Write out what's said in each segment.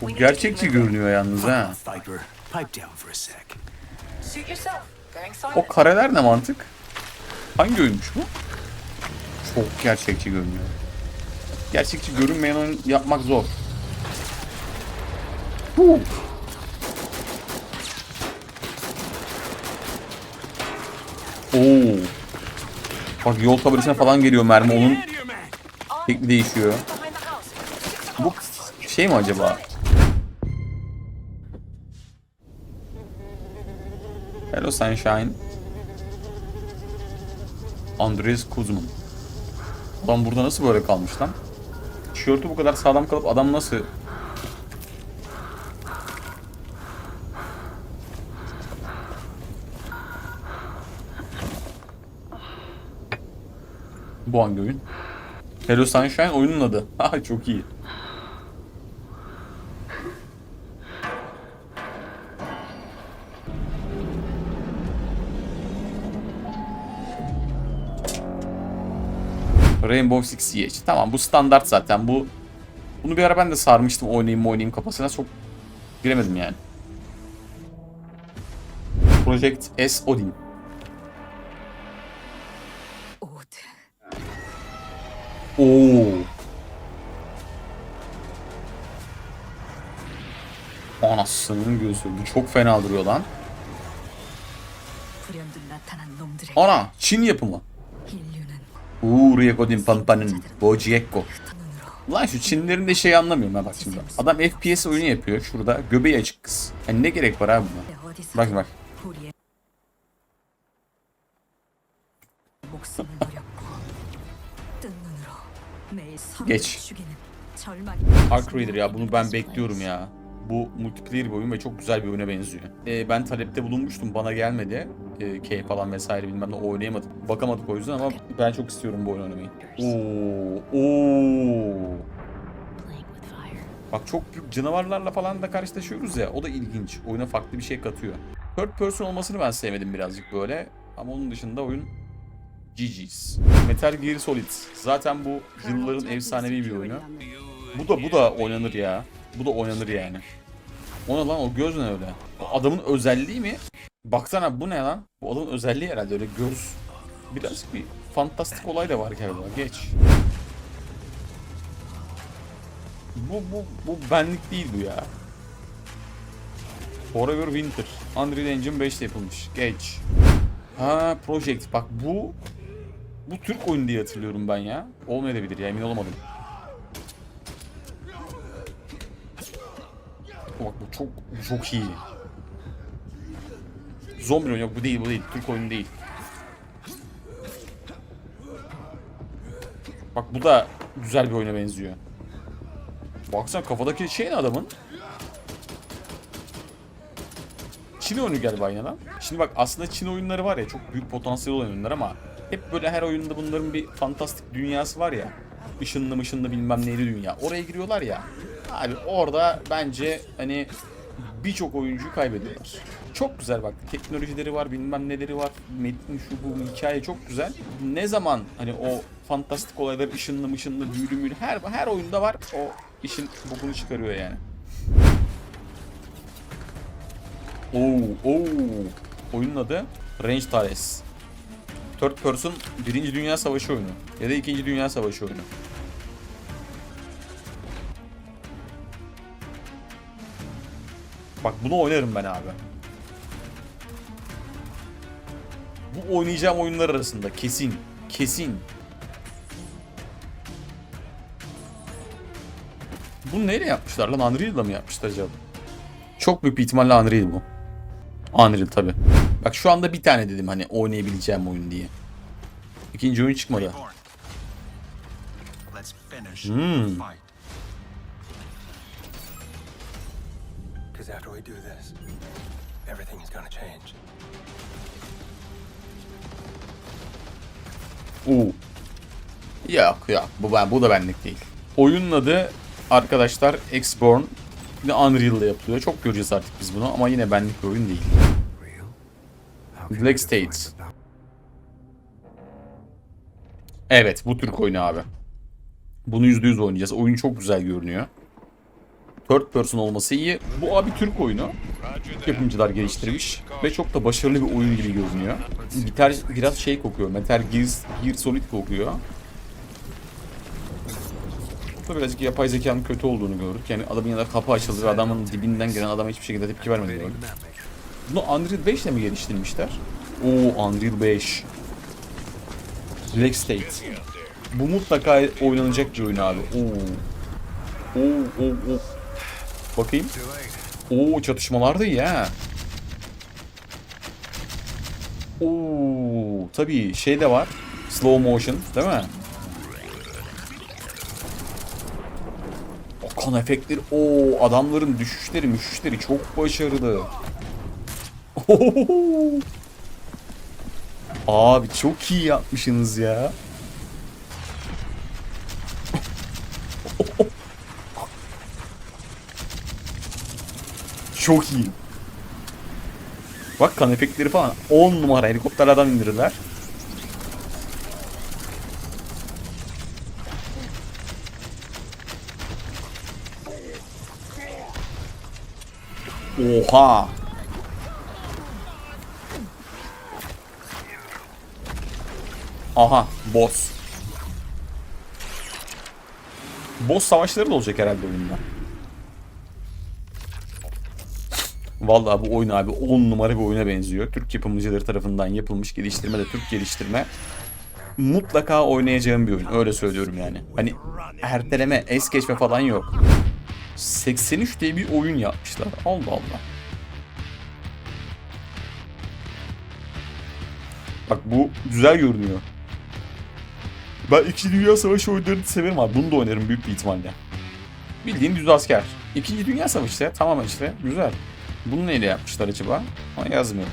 Çok gerçekçi görünüyor yalnız ha. O kareler ne mantık? Hangi oyunmuş bu? Çok gerçekçi görünüyor. Gerçekçi görünmeyen oyun yapmak zor. Huu. Oo. Bak yol tabelasına falan geliyor mermi onun şekli değişiyor. Bu şey mi acaba? Hello Sunshine. Andres Kuzman. Adam burada nasıl böyle kalmış lan? Tişörtü bu kadar sağlam kalıp adam nasıl... Bu hangi oyun? Hello Sunshine oyunun adı. Ha çok iyi. Rainbow Six Siege. Tamam bu standart zaten. Bu bunu bir ara ben de sarmıştım oynayayım mı oynayayım kafasına çok giremedim yani. Project S Odin. Oo. Anasının gözü. Bu çok fena duruyor lan. Ana Çin yapımı. Uğur Uuu Riekodin Pampan'ın Bojekko. Ulan şu Çinlilerin de şey anlamıyorum ha bak şimdi. Adam FPS oyunu yapıyor şurada. Göbeği açık kız. Yani ne gerek var abi buna? Bak bak. Geç. Ark Raider ya bunu ben bekliyorum ya. Bu multiplayer bir oyun ve çok güzel bir oyuna benziyor. Ee, ben talepte bulunmuştum bana gelmedi. Ee, K falan vesaire bilmem ne oynayamadım. Bakamadık o yüzden ama ben çok istiyorum bu oyunu oynamayı. Oo, oo. Bak çok büyük canavarlarla falan da karşılaşıyoruz ya. O da ilginç. Oyuna farklı bir şey katıyor. Third person olmasını ben sevmedim birazcık böyle. Ama onun dışında oyun GG's. Metal Gear Solid. Zaten bu yılların efsanevi bir oyunu. Bu da bu da oynanır ya. Bu da oynanır yani. O ne lan o göz ne öyle? O adamın özelliği mi? Baksana bu ne lan? Bu adamın özelliği herhalde öyle göz. Biraz bir fantastik olay da var galiba. Geç. Bu bu bu benlik değil bu ya. Forever Winter. Unreal Engine 5'te yapılmış. Geç. Ha Project. Bak bu bu Türk oyunu diye hatırlıyorum ben ya. Olmayabilir ya emin olamadım. Çok çok iyi. Zombi oyunu yok bu değil bu değil. Türk oyunu değil. Bak bu da güzel bir oyuna benziyor. Baksana kafadaki şey ne adamın? Çin oyunu galiba yine lan. Şimdi bak aslında Çin oyunları var ya çok büyük potansiyel olan oyunlar ama hep böyle her oyunda bunların bir fantastik dünyası var ya. Işınlı mışınlı bilmem neyli dünya. Oraya giriyorlar ya. Abi orada bence hani birçok oyuncuyu kaybediyorlar. Çok güzel bak teknolojileri var bilmem neleri var. Metni şu bu hikaye çok güzel. Ne zaman hani o fantastik olaylar ışınlı mışınlı büyülü müylü her, her oyunda var. O işin bokunu çıkarıyor yani. Oo, oo. Oyunun adı Range Tales. Third person Birinci Dünya Savaşı oyunu. Ya da İkinci Dünya Savaşı oyunu. Bak bunu oynarım ben abi. Bu oynayacağım oyunlar arasında kesin. Kesin. Bunu neyle yapmışlar lan? Unreal'da mı yapmışlar acaba? Çok büyük bir ihtimalle Unreal bu. Unreal tabi. Bak şu anda bir tane dedim hani oynayabileceğim oyun diye. İkinci oyun çıkmadı. Hmm. We do this, everything is gonna change. Oo. Yok yok bu, ben, bu da benlik değil. Oyunun adı arkadaşlar X-Born. Yine Unreal'da yapılıyor. Çok göreceğiz artık biz bunu ama yine benlik bir oyun değil. Black State. Evet bu Türk oyunu abi. Bunu %100 oynayacağız. Oyun çok güzel görünüyor. Third person olması iyi. Bu abi Türk oyunu. Yapımcılar geliştirmiş ve çok da başarılı bir oyun gibi görünüyor. Gitar biraz şey kokuyor. Metal Gear, Gear Solid kokuyor. Burada birazcık yapay zekanın kötü olduğunu gördük. Yani adamın yanında kapı açıldı ve adamın dibinden gelen adama hiçbir şekilde tepki vermedi. gördük. Bunu Unreal 5 ile mi geliştirmişler? Oo Unreal 5. Black State. Bu mutlaka oynanacak bir oyun abi. Oo. Oo, oo, oo. Bakayım. Oo çatışmalar da iyi ha. Oo tabii şey de var. Slow motion değil mi? O kan efektleri, o adamların düşüşleri, müşüşleri çok başarılı. Abi çok iyi yapmışsınız ya. Çok iyi. Bak kan efektleri falan 10 numara helikopterlerden indirirler. Oha. Aha boss. Boss savaşları da olacak herhalde oyunda. Vallahi bu oyun abi 10 numara bir oyuna benziyor. Türk yapımcıları tarafından yapılmış geliştirme de Türk geliştirme. Mutlaka oynayacağım bir oyun. Öyle söylüyorum yani. Hani erteleme, es geçme falan yok. 83 diye bir oyun yapmışlar. Allah Allah. Bak bu güzel görünüyor. Ben İkinci Dünya Savaşı oyunlarını severim abi. Bunu da oynarım büyük bir ihtimalle. Bildiğin düz asker. İkinci Dünya Savaşı ya. Tamamen işte. Güzel. Bunu neyle yapmışlar acaba? Ama yazmıyor mu?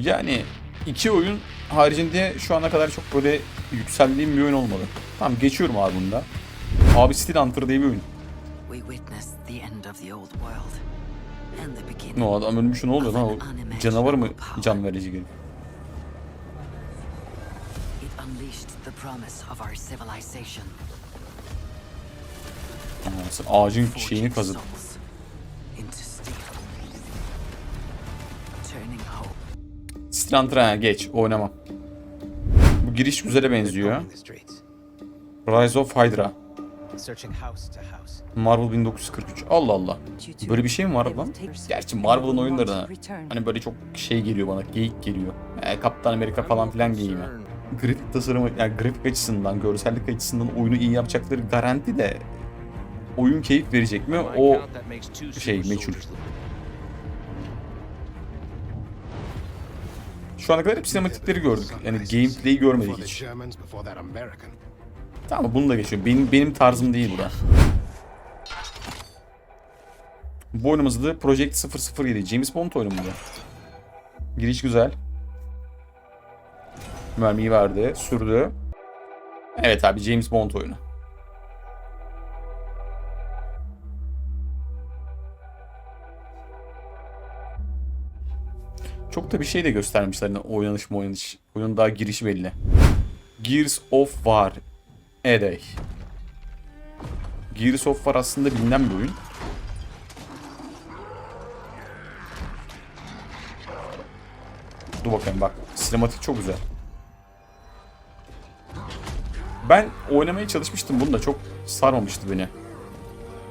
Yani iki oyun haricinde şu ana kadar çok böyle yükseldiğim bir oyun olmadı. Tamam geçiyorum abi bunda. Abi Steel Hunter diye bir oyun. Ne o adam ölmüş ne oluyor lan o canavar mı can verici gibi? Ağacın şeyini kazıdı. Ha geç oynamam. Bu giriş güzele benziyor. Rise of Hydra. Marvel 1943. Allah Allah. Böyle bir şey mi var lan? Gerçi Marvel'ın oyunları da hani böyle çok şey geliyor bana, geyik geliyor. E, Kaptan Amerika falan filan giyimi. Grafik tasarımı, yani grafik açısından, görsellik açısından oyunu iyi yapacakları garanti de oyun keyif verecek mi? O şey meçhul. Şu ana kadar hep sinematikleri gördük. Yani gameplay'i görmedik hiç. Tamam bunu da geçiyorum. Benim, benim tarzım değil bu da. Bu oyunumuz da Project 007. James Bond oyunu bu? Giriş güzel. Mermiyi verdi. Sürdü. Evet abi James Bond oyunu. Çok da bir şey de göstermişler. Hani oynanış mı oynanış. Oyunun daha girişi belli. Gears of War. Edey. Gears of War aslında bilinen bir oyun. Dur bakayım bak. Sinematik çok güzel. Ben oynamaya çalışmıştım bunu da çok sarmamıştı beni.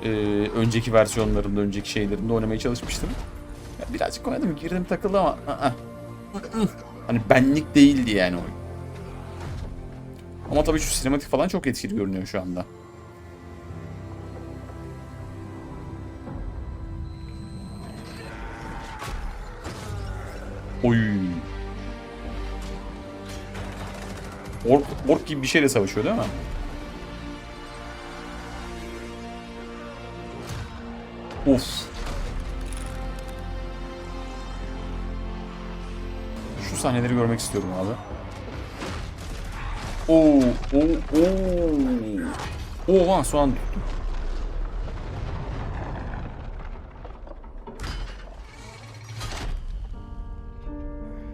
Ee, önceki versiyonlarında, önceki şeylerinde oynamaya çalışmıştım. Birazcık oynadım, girdim takıldı ama hani benlik değildi yani oyun. Ama tabii şu sinematik falan çok etkili görünüyor şu anda. Oy. Ork, ork gibi bir şeyle savaşıyor değil mi? Of. Şu sahneleri görmek istiyorum abi. Oo, oo, oo. Oha soğan tuttu.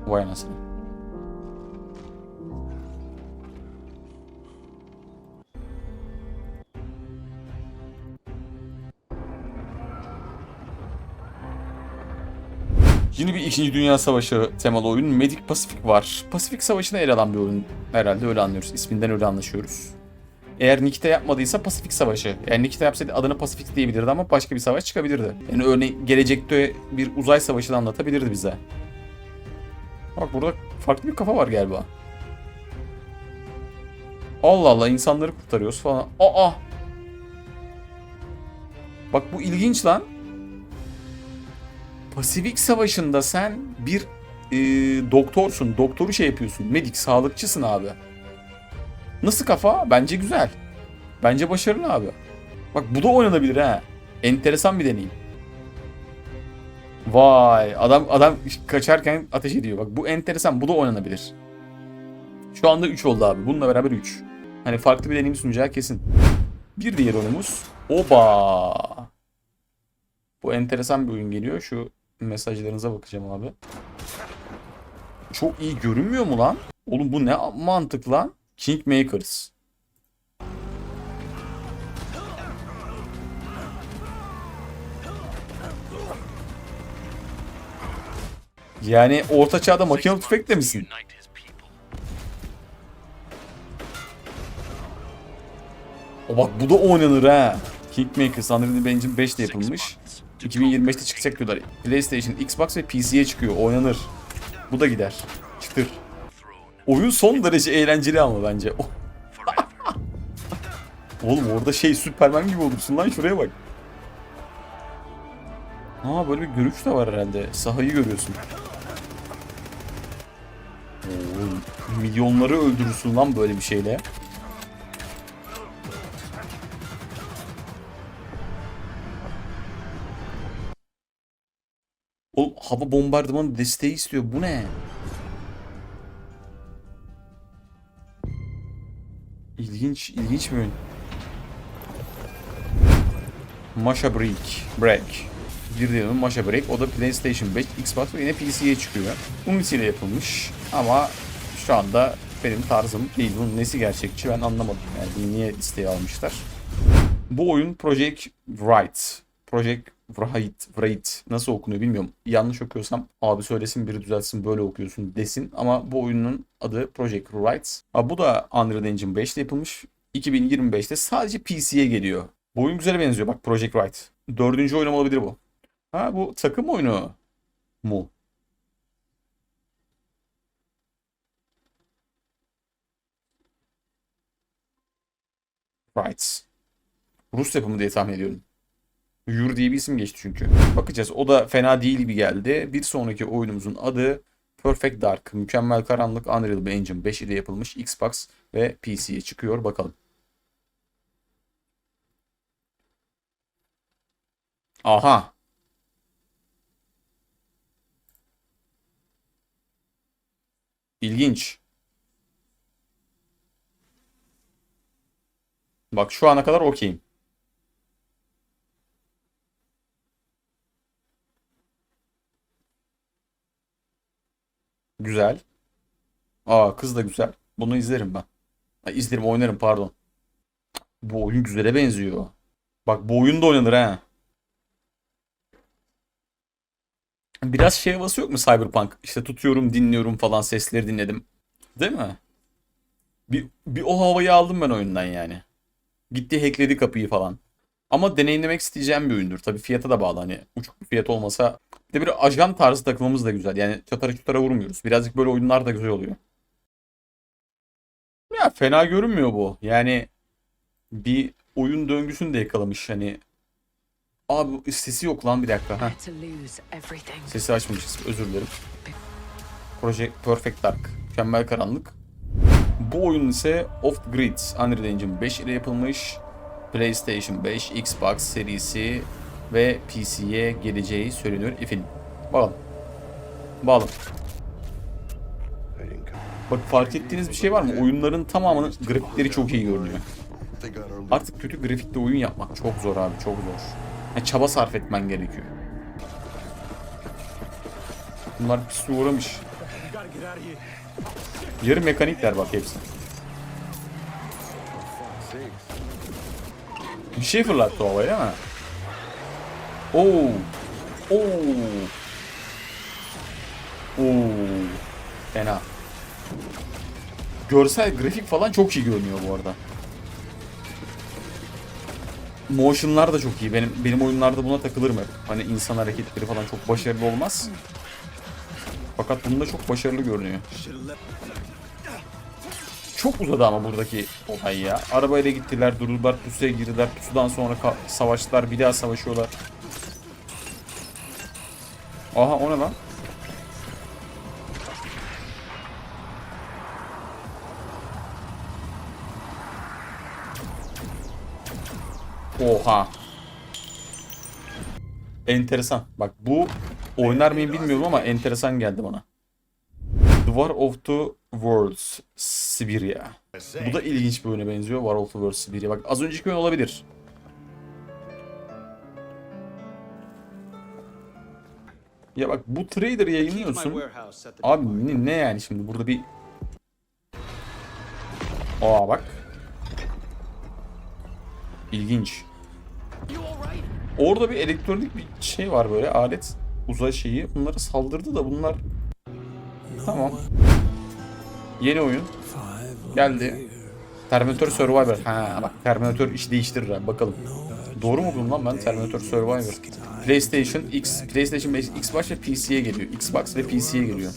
Vay anasını. Yeni bir 2. Dünya Savaşı temalı oyun Medic Pacific var. Pasifik Savaşı'na el alan bir oyun herhalde öyle anlıyoruz. İsminden öyle anlaşıyoruz. Eğer Nikita yapmadıysa Pasifik Savaşı. Yani Nikita yapsaydı adına Pasifik diyebilirdi ama başka bir savaş çıkabilirdi. Yani örneğin gelecekte bir uzay savaşını anlatabilirdi bize. Bak burada farklı bir kafa var galiba. Allah Allah insanları kurtarıyoruz falan. Aa! Bak bu ilginç lan. Pasifik Savaşı'nda sen bir e, doktorsun. Doktoru şey yapıyorsun. Medik, sağlıkçısın abi. Nasıl kafa? Bence güzel. Bence başarılı abi. Bak bu da oynanabilir ha. Enteresan bir deneyim. Vay adam adam kaçarken ateş ediyor. Bak bu enteresan. Bu da oynanabilir. Şu anda 3 oldu abi. Bununla beraber 3. Hani farklı bir deneyim sunacağı kesin. Bir diğer oyunumuz. Oba. Bu enteresan bir oyun geliyor. Şu mesajlarınıza bakacağım abi. Çok iyi görünmüyor mu lan? Oğlum bu ne mantık lan? Kingmakers. Yani orta çağda makinalı tüfekle misin? O bak bu da oynanır ha. Kingmakers Unreal Engine 5 ile yapılmış. 2025'te çıkacak diyorlar. PlayStation, Xbox ve PC'ye çıkıyor. Oynanır. Bu da gider. Çıtır. Oyun son derece eğlenceli ama bence. Oğlum orada şey Superman gibi olursun lan şuraya bak. Ha böyle bir görüş de var herhalde. Sahayı görüyorsun. Oğlum milyonları öldürürsün lan böyle bir şeyle. Hava bombardımanı desteği istiyor. Bu ne? İlginç, ilginç bir oyun. Masha Break. Break. Bir diyelim Masha Break. O da PlayStation 5, Xbox ve yine PC'ye çıkıyor. Unity yapılmış. Ama şu anda benim tarzım değil. Bunun nesi gerçekçi ben anlamadım. Yani niye listeye almışlar. Bu oyun Project Wright. Project Wright, Wright nasıl okunuyor bilmiyorum. Yanlış okuyorsam abi söylesin biri düzeltsin böyle okuyorsun desin. Ama bu oyunun adı Project Wright. Ha, bu da Unreal Engine 5 ile yapılmış. 2025'te sadece PC'ye geliyor. Bu oyun güzel benziyor bak Project Wright. Dördüncü oyun olabilir bu. Ha bu takım oyunu mu? Right. Rus yapımı diye tahmin ediyorum. Yur diye bir isim geçti çünkü. Bakacağız. O da fena değil gibi geldi. Bir sonraki oyunumuzun adı Perfect Dark. Mükemmel Karanlık Unreal Engine 5 ile yapılmış Xbox ve PC'ye çıkıyor. Bakalım. Aha. İlginç. Bak şu ana kadar okeyim. Güzel. Aa kız da güzel. Bunu izlerim ben. Ay, izlerim oynarım pardon. Bu oyun güzele benziyor. Bak bu oyun da oynanır ha. Biraz şey havası yok mu Cyberpunk? İşte tutuyorum dinliyorum falan sesleri dinledim. Değil mi? Bir, bir o havayı aldım ben oyundan yani. Gitti hackledi kapıyı falan. Ama deneyimlemek isteyeceğim bir oyundur. Tabii fiyata da bağlı hani uçuk bir fiyat olmasa. De bir ajan tarzı takılmamız da güzel. Yani çatara çutara vurmuyoruz. Birazcık böyle oyunlar da güzel oluyor. Ya fena görünmüyor bu. Yani bir oyun döngüsünü de yakalamış hani. Abi sesi yok lan bir dakika. Heh. Sesi açmışız. Özür dilerim. Project Perfect Dark. Mükemmel karanlık. Bu oyun ise Off the Grid. Unreal Engine 5 ile yapılmış. PlayStation 5, Xbox serisi ve PC'ye geleceği söyleniyor efendim. Bakalım. Bakalım. Bak fark ettiğiniz bir şey var mı? Oyunların tamamının grafikleri çok iyi görünüyor. Artık kötü grafikte oyun yapmak çok zor abi, çok zor. Yani çaba sarf etmen gerekiyor. Bunlar pis uğramış. Yarı mekanikler bak hepsi. Bir şey fırlattı o havaya değil mi? Oo. Oo. Oo. Fena. Görsel grafik falan çok iyi görünüyor bu arada. Motion'lar da çok iyi. Benim benim oyunlarda buna takılırım hep. Hani insan hareketleri falan çok başarılı olmaz. Fakat bunda çok başarılı görünüyor. Çok uzadı ama buradaki olay ya. Arabayla gittiler, durdular, pusuya girdiler. Pusudan sonra savaştılar, bir daha savaşıyorlar. Aha o ne lan? Oha. Enteresan. Bak bu oynar mıyım bilmiyorum ama enteresan geldi bana. The War of the Worlds Sibirya. Bu da ilginç bir oyuna benziyor. War of the Worlds Sibirya. Bak az önceki oyun olabilir. Ya bak bu trader yayınlıyorsun. Abi ne, ne yani şimdi burada bir... Aa bak. İlginç. Orada bir elektronik bir şey var böyle alet uzay şeyi. Bunlara saldırdı da bunlar... Tamam. Yeni oyun. Geldi. Terminator Survivor. Ha bak Terminator işi değiştirir abi bakalım. Doğru mu buldum lan ben Terminator Survivor? PlayStation X, PlayStation 5, Xbox ve PC'ye geliyor. Xbox ve PC'ye geliyor.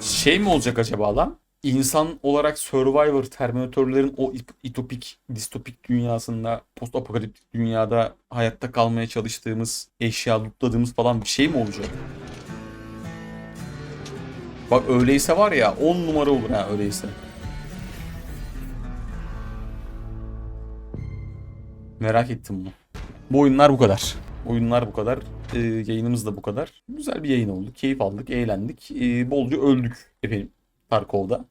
Şey mi olacak acaba lan? İnsan olarak Survivor, Terminatörlerin o itopik, distopik dünyasında, post apokaliptik dünyada hayatta kalmaya çalıştığımız, eşya lootladığımız falan bir şey mi olacak? Bak öyleyse var ya 10 numara olur ha öyleyse. Merak ettim bunu. Bu oyunlar bu kadar. Oyunlar bu kadar. Ee, yayınımız da bu kadar. Güzel bir yayın oldu. Keyif aldık, eğlendik. Ee, bolca öldük efendim Tarkov'da.